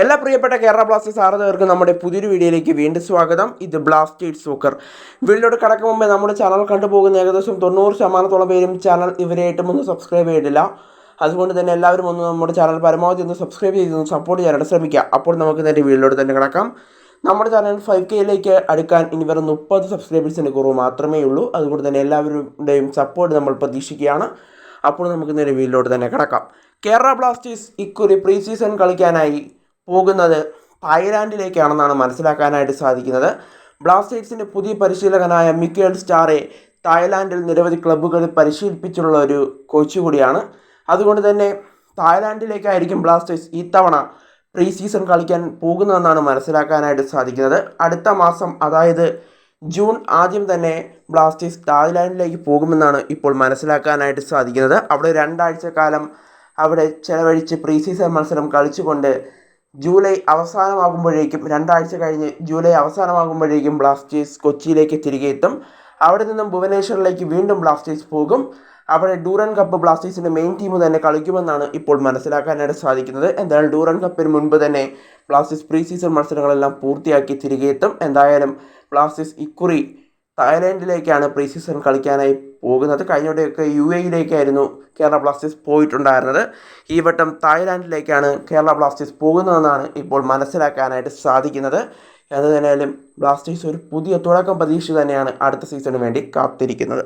എല്ലാ പ്രിയപ്പെട്ട കേരള ബ്ലാസ്റ്റേഴ്സ് ആരാധകർക്കും നമ്മുടെ പുതിയൊരു വീഡിയോയിലേക്ക് വീണ്ടും സ്വാഗതം. ഇത് ബ്ലാസ്റ്റേഴ്സ് സൂക്കർ. വീഡിയോയുടെ കടക്കും മുമ്പേ നമ്മുടെ ചാനൽ കണ്ടുപോകുന്ന ഏകദേശം തൊണ്ണൂറ് ശതമാനത്തോളം പേരും ചാനൽ ഇവരായിട്ടും ഒന്നും സബ്സ്ക്രൈബ് ചെയ്തിട്ടില്ല. അതുകൊണ്ട് തന്നെ എല്ലാവരും ഒന്ന് നമ്മുടെ ചാനൽ പരമാവധി ഒന്ന് സബ്സ്ക്രൈബ് ചെയ്ത് സപ്പോർട്ട് ചെയ്യാനായിട്ട് ശ്രമിക്കുക. അപ്പോൾ നമുക്ക് തന്നെ വീഡിയോയിലോട്ട് തന്നെ കിടക്കാം. നമ്മുടെ ചാനൽ ഫൈവ് കെയിലേക്ക് അടുക്കാൻ ഇനി വെറും മുപ്പത് സബ്സ്ക്രൈബേഴ്സിന്റെ കുറവ് മാത്രമേ ഉള്ളൂ. അതുകൊണ്ട് തന്നെ എല്ലാവരുടെയും സപ്പോർട്ട് നമ്മൾ പ്രതീക്ഷിക്കുകയാണ്. അപ്പോൾ നമുക്ക് നേരെ വീട്ടിലോട്ട് തന്നെ കിടക്കാം. കേരള ബ്ലാസ്റ്റേഴ്സ് ഇക്കുറി പ്രീ സീസൺ കളിക്കാനായി പോകുന്നത് തായ്ലാൻഡിലേക്കാണെന്നാണ് മനസ്സിലാക്കാനായിട്ട് സാധിക്കുന്നത്. ബ്ലാസ്റ്റേഴ്സിന്റെ പുതിയ പരിശീലകനായ മിക്കേൽ സ്റ്റാറെ തായ്ലാൻഡിൽ നിരവധി ക്ലബ്ബുകളിൽ പരിശീലിപ്പിച്ചുള്ള ഒരു കോച്ച് കൂടിയാണ്. അതുകൊണ്ട് തന്നെ തായ്ലാൻഡിലേക്കായിരിക്കും ബ്ലാസ്റ്റേഴ്സ് ഇത്തവണ പ്രീ സീസൺ കളിക്കാൻ പോകുന്നതെന്നാണ് മനസ്സിലാക്കാനായിട്ട് സാധിക്കുന്നത്. അടുത്ത മാസം അതായത് ജൂൺ ആദ്യം തന്നെ ബ്ലാസ്റ്റേഴ്സ് തായ്ലാൻഡിലേക്ക് പോകുമെന്നാണ് ഇപ്പോൾ മനസ്സിലാക്കാനായിട്ട് സാധിക്കുന്നത്. അവിടെ രണ്ടാഴ്ച കാലം അവിടെ ചെലവഴിച്ച് പ്രീ സീസൺ മത്സരം കളിച്ചുകൊണ്ട് ജൂലൈ അവസാനമാകുമ്പോഴേക്കും രണ്ടാഴ്ച കഴിഞ്ഞ് ജൂലൈ അവസാനമാകുമ്പോഴേക്കും ബ്ലാസ്റ്റേഴ്സ് കൊച്ചിയിലേക്ക് തിരികെ എത്തും. അവിടെ നിന്നും ഭുവനേശ്വറിലേക്ക് വീണ്ടും ബ്ലാസ്റ്റേഴ്സ് പോകും. അവിടെ ഡൂറൻ കപ്പ് ബ്ലാസ്റ്റേഴ്സിന്റെ മെയിൻ ടീം തന്നെ കളിക്കുമെന്നാണ് ഇപ്പോൾ മനസ്സിലാക്കാനായിട്ട് സാധിക്കുന്നത്. എന്തായാലും ഡൂറൻ കപ്പിന് മുൻപ് തന്നെ ബ്ലാസ്റ്റേഴ്സ് പ്രീ സീസൺ മത്സരങ്ങളെല്ലാം പൂർത്തിയാക്കി തിരികെ എത്തും. എന്തായാലും ബ്ലാസ്റ്റേഴ്സ് ഇക്കുറി തായ്ലാൻഡിലേക്കാണ് പ്രീ സീസൺ കളിക്കാനായി പോകുന്നത്. കഴിഞ്ഞോടെയൊക്കെ യു എയിലേക്കായിരുന്നു കേരള ബ്ലാസ്റ്റേഴ്സ് പോയിട്ടുണ്ടായിരുന്നത്. ഈ വട്ടം തായ്ലാൻഡിലേക്കാണ് കേരള ബ്ലാസ്റ്റേഴ്സ് പോകുന്നതെന്നാണ് ഇപ്പോൾ മനസ്സിലാക്കാനായിട്ട് സാധിക്കുന്നത്. എന്തായാലും ബ്ലാസ്റ്റേഴ്സ് ഒരു പുതിയ തുടക്കം പ്രതീക്ഷ തന്നെയാണ് അടുത്ത സീസണിന് വേണ്ടി കാത്തിരിക്കുന്നത്.